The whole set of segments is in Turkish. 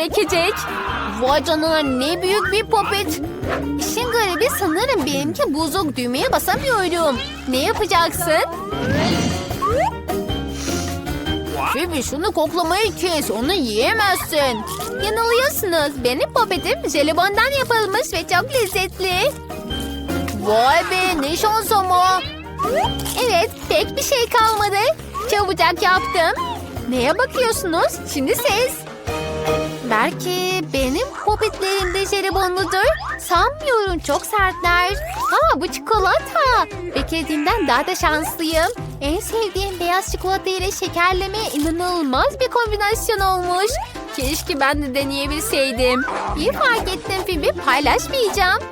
gerekecek. Vay canına ne büyük bir popet. İşin garibi sanırım benimki bozuk düğmeye basamıyorum. Ne yapacaksın? Phoebe şunu koklamayı kes onu yiyemezsin. Yanılıyorsunuz. Benim popetim jelibondan yapılmış ve çok lezzetli. Vay be ne şans ama. Evet pek bir şey kalmadı. Çabucak yaptım. Neye bakıyorsunuz? Şimdi siz. Belki benim popetlerim de jelibonludur. Sanmıyorum çok sertler. Aa bu çikolata. Beklediğimden daha da şanslıyım. En sevdiğim beyaz çikolata ile şekerleme inanılmaz bir kombinasyon olmuş. Keşke ben de deneyebilseydim. İyi fark ettim Phoebe paylaşmayacağım.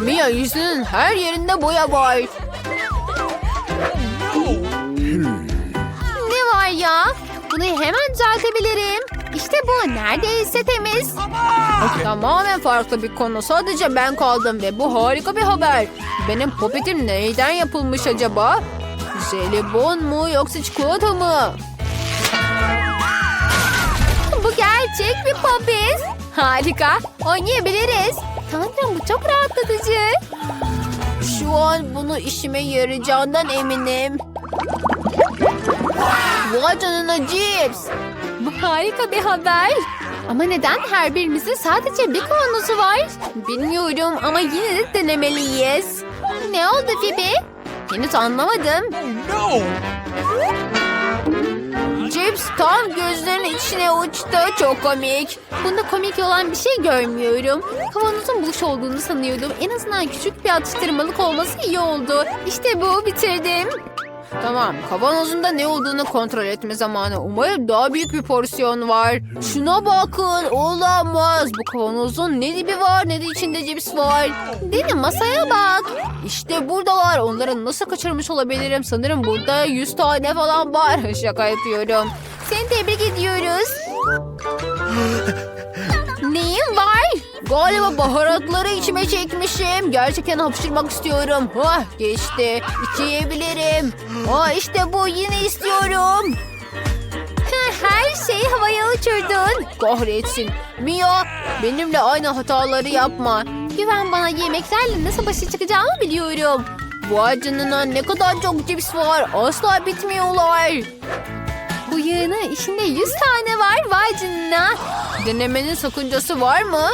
Mia yüzünün her yerinde boya var. Ne var ya? Bunu hemen düzeltebilirim. İşte bu neredeyse temiz. Tamamen farklı bir konu. Sadece ben kaldım ve bu harika bir haber. Benim popetim neyden yapılmış acaba? Jelibon mu yoksa çikolata mı? Bu gerçek bir popet. Harika. Oynayabiliriz. Tanrım bu çok rahatlatıcı. Şu an bunu işime yarayacağından eminim. Vay canına cips. Harika bir haber. Ama neden her birimizin sadece bir kavanozu var? Bilmiyorum ama yine de denemeliyiz. Ne oldu Phoebe? Henüz anlamadım. No! Cips tam gözlerinin içine uçtu. Çok komik. Bunda komik olan bir şey görmüyorum. Kavanozun boş olduğunu sanıyordum. En azından küçük bir atıştırmalık olması iyi oldu. İşte bu bitirdim. Tamam kavanozunda ne olduğunu kontrol etme zamanı. Umarım daha büyük bir porsiyon var. Şuna bakın olamaz. Bu kavanozun ne dibi var ne de içinde cips var. Deni masaya bak. İşte buradalar. Onları nasıl kaçırmış olabilirim? Sanırım burada 100 tane falan var. Şaka yapıyorum. Seni tebrik ediyoruz. Neyin var? Galiba baharatları içime çekmişim. Gerçekten hapşırmak istiyorum. Hah geçti. İçebilirim. Aa işte bu yine istiyorum. Her şeyi havaya uçurdun. Kahretsin. Mia benimle aynı hataları yapma. Güven bana yemeklerle nasıl başa çıkacağımı biliyorum. Vay canına ne kadar çok cips var. Asla bitmiyorlar. Bu yığının içinde 100 tane var. Vay canına. Denemenin sakıncası var mı?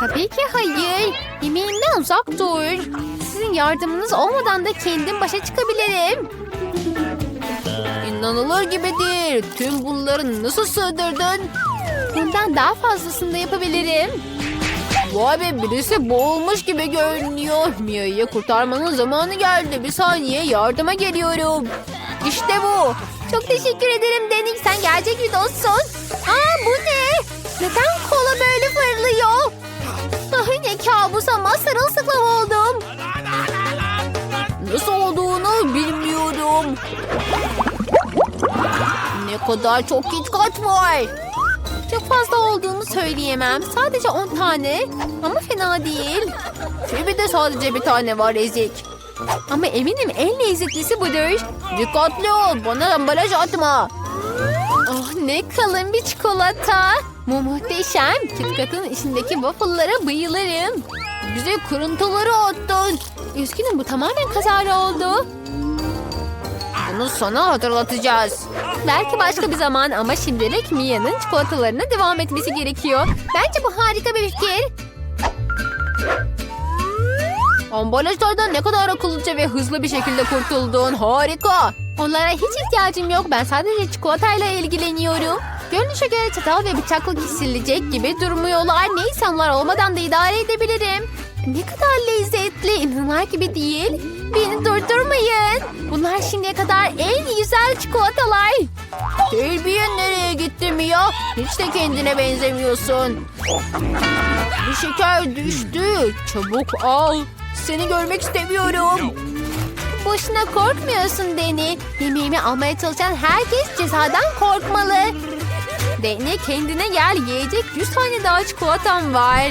Tabii ki hayır. Yemeğinden uzak dur. Sizin yardımınız olmadan da kendim başa çıkabilirim. İnanılır gibi değil. Tüm bunları nasıl sığdırdın? Bundan daha fazlasını da yapabilirim. Vay be birisi boğulmuş gibi görünüyor. Mia'yı kurtarmanın zamanı geldi. Bir saniye yardıma geliyorum. İşte bu. Çok teşekkür ederim Denik. Sen gerçek bir dostsun. Sırılsıklam oldum. Nasıl olduğunu bilmiyorum. Ne kadar çok KitKat var. Çok fazla olduğunu söyleyemem. Sadece 10 tane. Ama fena değil. Phoebe de sadece bir tane var ezik. Ama eminim en lezzetlisi budur. Dikkatli ol. Bana ambalaj atma. Oh ne kalın bir çikolata. Bu muhteşem. KitKat'ın içindeki waffle'lara bayılırım. Bize kırıntıları attın. Üzgünüm bu tamamen kazara oldu. Bunu sana hatırlatacağız. Belki başka bir zaman ama şimdilik Mia'nın çikolatalarına devam etmesi gerekiyor. Bence bu harika bir fikir. Ambalajlardan ne kadar akıllıca ve hızlı bir şekilde kurtuldun. Harika. Onlara hiç ihtiyacım yok. Ben sadece çikolatayla ilgileniyorum. Görünüşe göre çatal ve bıçakla kesilecek gibi durmuyorlar. Neyse onlar olmadan da idare edebilirim. Ne kadar lezzetli. İnanılır gibi değil. Beni durdurmayın. Bunlar şimdiye kadar en güzel çikolatalar. Terbiyen nereye gitti Mia? Hiç de kendine benzemiyorsun. Bir şeker düştü. Çabuk al. Seni görmek istemiyorum. Boşuna korkmuyorsun Deni. Yemeğimi almaya çalışan herkes cezadan korkmalı. Deni kendine gel. Yiyecek 100 tane daha çikolatam var.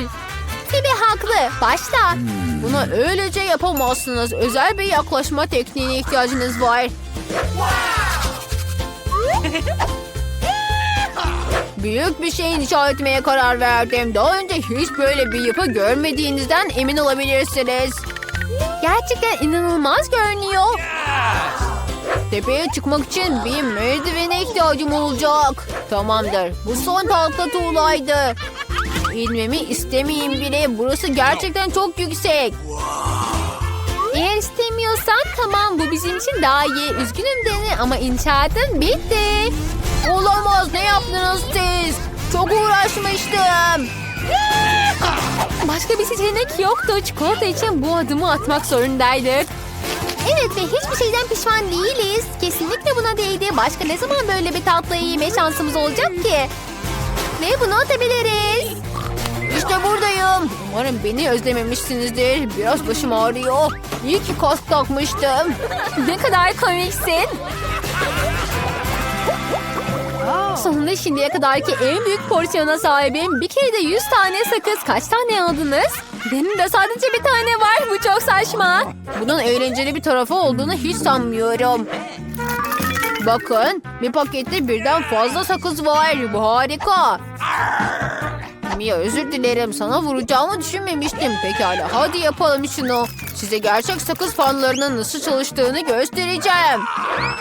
Phoebe haklı. Başla. Bunu öylece yapamazsınız. Özel bir yaklaşma tekniğine ihtiyacınız var. Büyük bir şey inşa etmeye karar verdim. Daha önce hiç böyle bir yapı görmediğinizden emin olabilirsiniz. Gerçekten inanılmaz görünüyor. Tepeye çıkmak için bir merdivene ihtiyacım olacak. Tamamdır. Bu son halka tuğlaydı. İnmemi istemeyeyim bile. Burası gerçekten çok yüksek. Eğer istemiyorsan tamam bu bizim için daha iyi. Üzgünüm Deni ama inşaatın bitti. Olamaz ne yaptınız siz? Çok uğraşmıştım. Başka bir seçenek yoktu. Çikolata için bu adımı atmak zorundaydık. Evet ve hiçbir şeyden pişman değiliz. Kesinlikle buna değdi. Başka ne zaman böyle bir tatlı yeme şansımız olacak ki? Ve bunu atabiliriz. İşte buradayım. Umarım beni özlememişsinizdir. Biraz başım ağrıyor. İyi ki kask takmıştım. ne kadar komiksin. Sonunda şimdiye kadarki en büyük porsiyona sahibim. Bir kere de 100 tane sakız. Kaç tane aldınız? Benim de sadece bir tane var. Bu çok saçma. Bunun eğlenceli bir tarafı olduğunu hiç sanmıyorum. Bakın bir pakette birden fazla sakız var. Bu harika. Mia özür dilerim. Sana vuracağımı düşünmemiştim. Pekala hadi yapalım şunu. Size gerçek sakız fanlarının nasıl çalıştığını göstereceğim.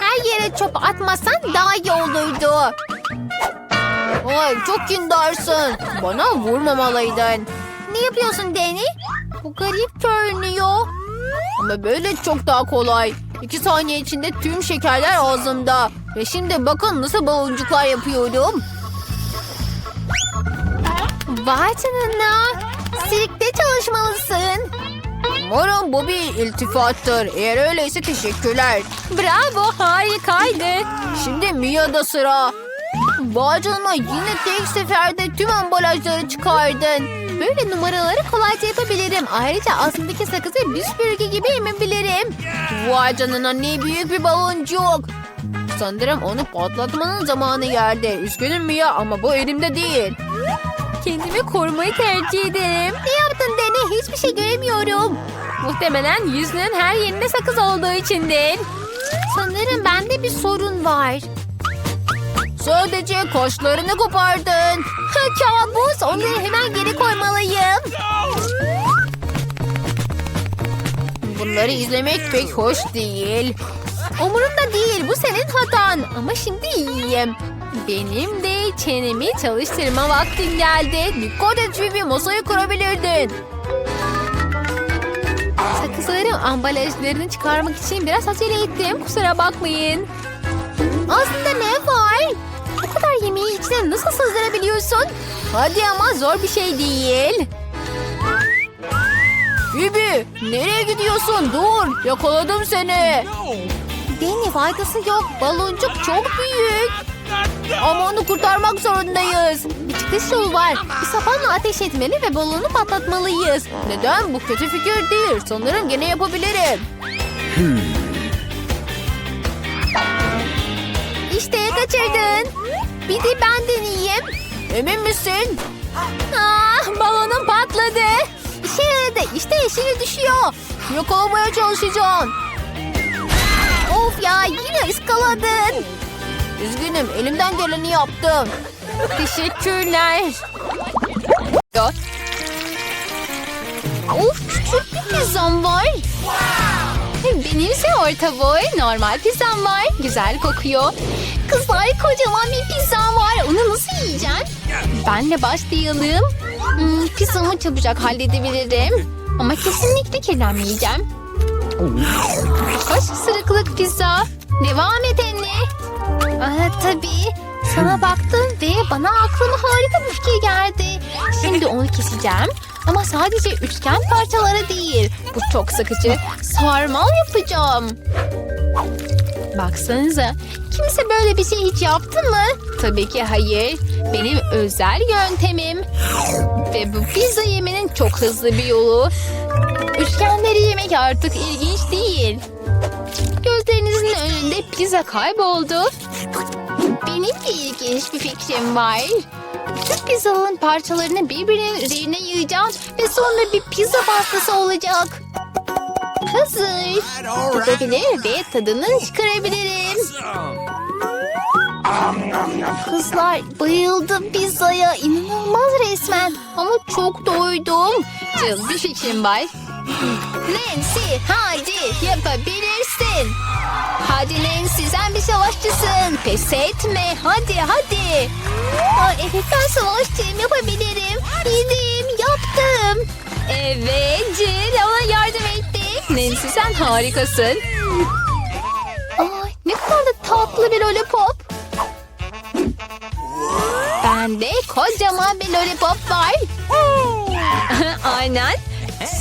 Her yere çöp atmasan daha iyi olurdu. Ay çok kindarsın. Bana vurmamalıydın. Ne yapıyorsun Deni? Bu garip görünüyor. Ama böyle çok daha kolay. İki saniye içinde tüm şekerler ağzımda. Ve şimdi bakın nasıl baloncuklar yapıyorum. Vay canına. Sirkte çalışmalısın. Umarım bu bir iltifattır. Eğer öyleyse teşekkürler. Bravo harikaydı. Şimdi Mia'da sıra. Canına yine tek seferde tüm ambalajları çıkardın. Böyle numaraları kolayca yapabilirim. Ayrıca ağzımdaki sakızı bir süpürge gibi emebilirim. Vay canına ne büyük bir baloncuk. Sanırım onu patlatmanın zamanı geldi. Üzgünüm Mia ama bu elimde değil. Kendimi korumayı tercih ederim. Ne yaptın Dene? Hiçbir şey göremiyorum. Muhtemelen yüzünün her yerinde sakız olduğu içindir. Sanırım bende bir sorun var. Sadece kaşlarını kopardın. Kabus. Onları hemen geri koymalıyım. Bunları izlemek pek hoş değil. Umurumda değil. Bu senin hatan. Ama şimdi iyiyim. Benim de çenemi çalıştırma vaktin geldi. Dikkat et Vivi masayı kırabilirdin. Sakızların ambalajlarını çıkarmak için biraz acele ettim. Kusura bakmayın. Aslında ne var? O kadar yemeği içine nasıl sızdırabiliyorsun? Hadi ama zor bir şey değil. Bibi nereye gidiyorsun? Dur yakaladım seni. Deni faydası yok. Baloncuk çok büyük. Ama onu kurtarmak zorundayız. Bir çıkış yolu var. Bir sapanla ateş etmeli ve balonu patlatmalıyız. Neden? Bu kötü fikir değil. Sanırım gene yapabilirim. İşte kaçırdın. Bir de ben deneyeyim. Emin misin? Ah, balonum patladı. İşe yaradı. İşte yeşili düşüyor. Yakalamaya çalışacağım. Of ya yine ıskaladın. Üzgünüm elimden geleni yaptım. Teşekkürler. Of küçük bir pizzam var. Benimse orta boy normal pizzam var. Güzel kokuyor. Kızlar kocaman bir pizzam var. Onu nasıl yiyeceğim? Benle başlayalım. Hmm, pizzamı çabucak halledebilirim. Ama kesinlikle kirlenmeyeceğim. Hoş sırıklık pizza. Devam et anne. Aa, tabii. Sana baktım ve bana aklıma harika bir fikir geldi. Şimdi onu keseceğim. Ama sadece üçgen parçalara değil. Bu çok sıkıcı. Sarmal yapacağım. Baksanıza. Kimse böyle bir şey hiç yaptı mı? Tabii ki hayır. Benim özel yöntemim. Ve bu pizza yemenin çok hızlı bir yolu. Üçgenleri yemek artık ilginç değil. Gözlerinizin önünde pizza kayboldu. Benim ilginç bir fikrim var. Tüm pizzaların parçalarını birbirinin üzerine yığacağım ve sonra bir pizza pastası olacak. Hazır. Tutabilir ve tadını çıkarabilirim. Kızlar bayıldım pizzaya. İnanılmaz resmen. Ama çok doydum. Canım bir fikrim var. Nancy hadi yapabilirsin. Hadi Nancy sen bir savaşçısın. Pes etme hadi hadi. Aa, evet ben savaşçıyım yapabilirim. Yedim yaptım. Evet Jill ona yardım ettik. Nancy sen harikasın. Ay, ne kadar da tatlı bir lollipop. Bende kocaman bir lollipop var. Aynen.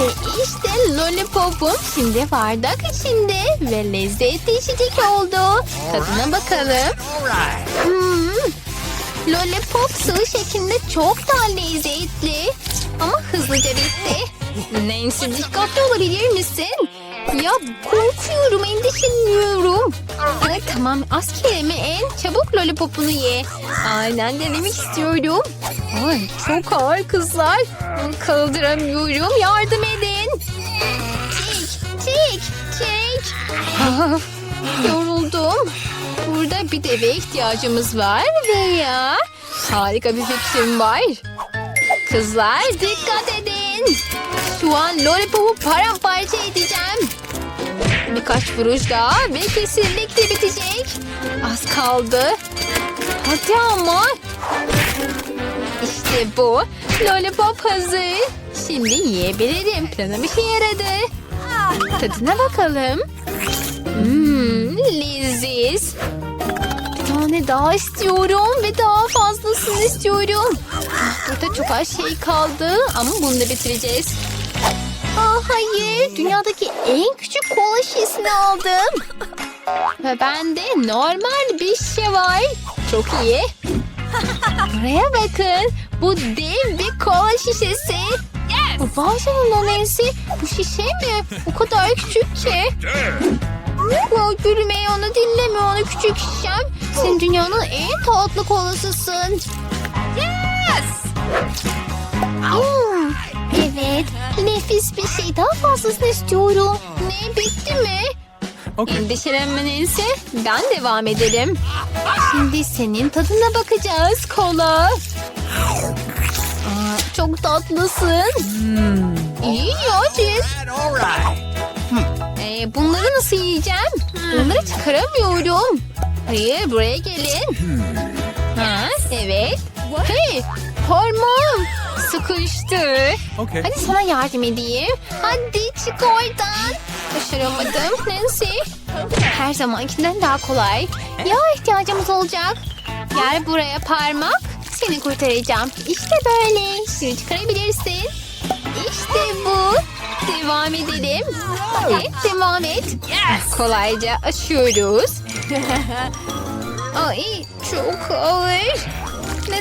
Ve işte lollipopum şimdi bardak içinde ve lezzetli içecek oldu. Tadına bakalım. Hmm, lollipop sıvı şeklinde çok daha lezzetli. Ama hızlıca bitti. Nancy dikkatli olabilir misin? Ya korkuyorum, endişeleniyorum. Ay, tamam az kelime en çabuk lollipopunu ye. Aynen denemek istiyorum. Ay çok ağır kızlar. Kaldıramıyorum yardım edin. Çek çek çek. Ah, yoruldum. Burada bir deve ihtiyacımız var veya harika bir fikrim var. Kızlar dikkat edin. Şu an lollipopu paramparça edeceğim. Birkaç vuruş daha ve kesinlikle bitecek. Az kaldı. Hadi ama. İşte bu. Lollipop hazır. Şimdi yiyebilirim. Planım işe yaradı. Tadına bakalım. Hmm, leziz. Bir tane daha istiyorum ve daha fazlasını istiyorum. Burada çok az şey kaldı ama bunu da bitireceğiz. Aa, hayır, dünyadaki en küçük kola şişesini aldım. Ve bende normal bir şişe var. Çok iyi. Buraya bakın. Bu dev bir kola şişesi. Yes. Vay canına Nancy. Bu şişe mi? O kadar küçük ki. Ya gülmeyi onu dinleme onu küçük şişem. Sen dünyanın en tatlı kolasısın. Yes! Hmm, evet. Nefis bir şey. Daha fazlasını istiyorum. Ne bitti mi? Okay. Endişelenme Nancy. Ben devam edelim. Şimdi senin tadına bakacağız kola. Aa, çok tatlısın. İyi ya Jill. Ee, bunları nasıl yiyeceğim? Bunları çıkaramıyorum. Hayır buraya gelin. Ha, evet. Hey parmağım sıkıştı. Okay. Hadi sana yardım edeyim. Hadi çık oradan. Başaramadım Nancy. Her zamankinden daha kolay. Ya ihtiyacımız olacak. Gel buraya parmak. Seni kurtaracağım. İşte böyle. Şimdi çıkarabilirsin. İşte bu. Devam edelim. Evet devam et. Kolayca açıyoruz. Ay çok ağır.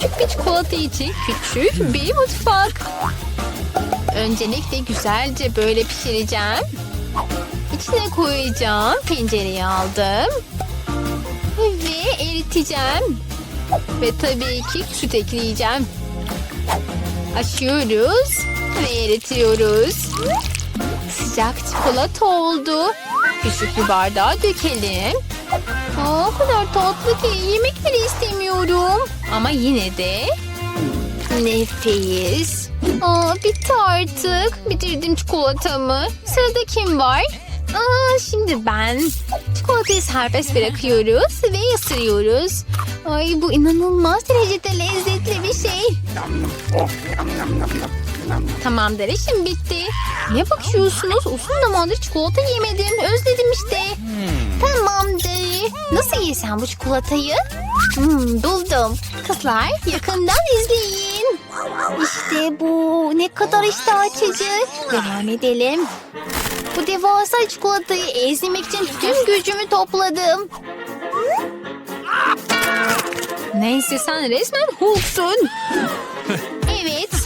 Küçük bir çikolata için küçük bir mutfak. Öncelikle güzelce böyle pişireceğim. İçine koyacağım. Tencereyi aldım. Ve eriteceğim. Ve tabii ki süt ekleyeceğim. Açıyoruz ve eritiyoruz. Sıcak çikolata oldu. Küçük bir bardağa dökelim. Aa, o kadar tatlı ki yemek bile istemiyorum. Ama yine de nefis. Aa, bitti artık. Bitirdim çikolatamı. Sırada kim var? Aa, şimdi ben. Çikolatayı serbest bırakıyoruz ve ısırıyoruz. Ay bu inanılmaz derecede lezzetli bir şey. Tamamdır işim bitti. Ne bakıyorsunuz? Uzun zamandır çikolata yemedim. Özledim işte. Tamamdır. Nasıl yesem bu çikolatayı? Hmm, buldum. Kızlar yakından izleyin. İşte bu. Ne kadar iştah açıcı. Devam edelim. Bu devasa çikolatayı ezmek için tüm gücümü topladım. Neyse sen resmen Hulk'sun.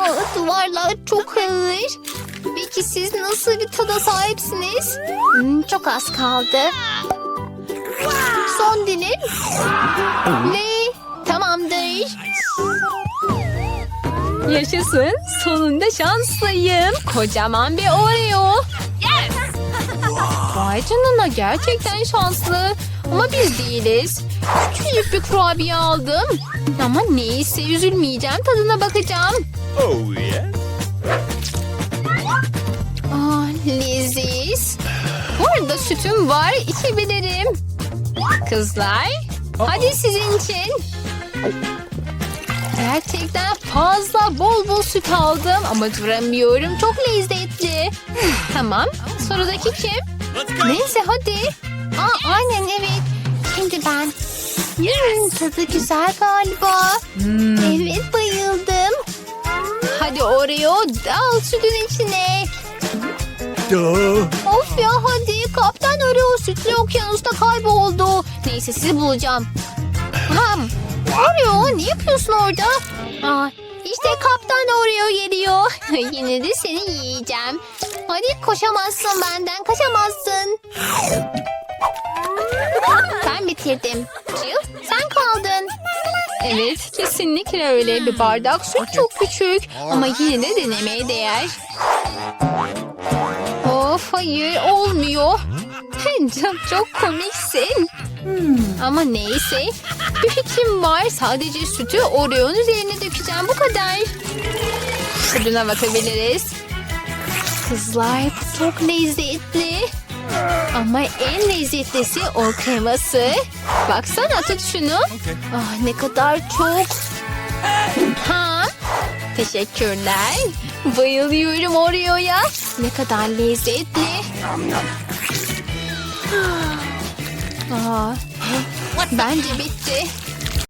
Aa, duvarlar çok ağır. Peki siz nasıl bir tada sahipsiniz? Hmm, çok az kaldı. Son dilim. Ne? Tamamdır. Yaşasın. Sonunda şanslıyım. Kocaman bir Oreo. Vay canına gerçekten şanslı. Ama biz değiliz. Küçücük bir kurabiye aldım. Ama neyse üzülmeyeceğim tadına bakacağım. Oh yeah. Ah leziz. Bu arada sütüm var içebilirim. Kızlar hadi sizin için. Gerçekten fazla bol bol süt aldım ama duramıyorum. Çok lezzetli. tamam sıradaki kim? Neyse hadi. Aa, aynen evet. Şimdi ben. Hmm, tadı güzel galiba. Evet bayıldım. Hadi Oreo dal sütün içine. Duh. Of ya hadi kaptan Oreo sütlü okyanusta kayboldu. Neyse sizi bulacağım. Ham. Oreo ne yapıyorsun orada? Aa, işte kaptan Oreo geliyor. Yine de seni yiyeceğim. Hadi koşamazsın benden kaçamazsın. Ben bitirdim. Jill sen kaldın. Evet kesinlikle öyle bir bardak süt çok küçük ama yine de denemeye değer. Of hayır olmuyor. Çok, çok komiksin. Ama neyse. Bir fikrim var. Sadece sütü Oreo'nun üzerine dökeceğim. Bu kadar. Tadına bakabiliriz. Kızlar bu çok lezzetli. Ama en lezzetlisi o kreması. Baksana tut şunu. Ah ne kadar çok. Ha? Teşekkürler. Bayılıyorum Oreo'ya. Ne kadar lezzetli. Aa, bence bitti.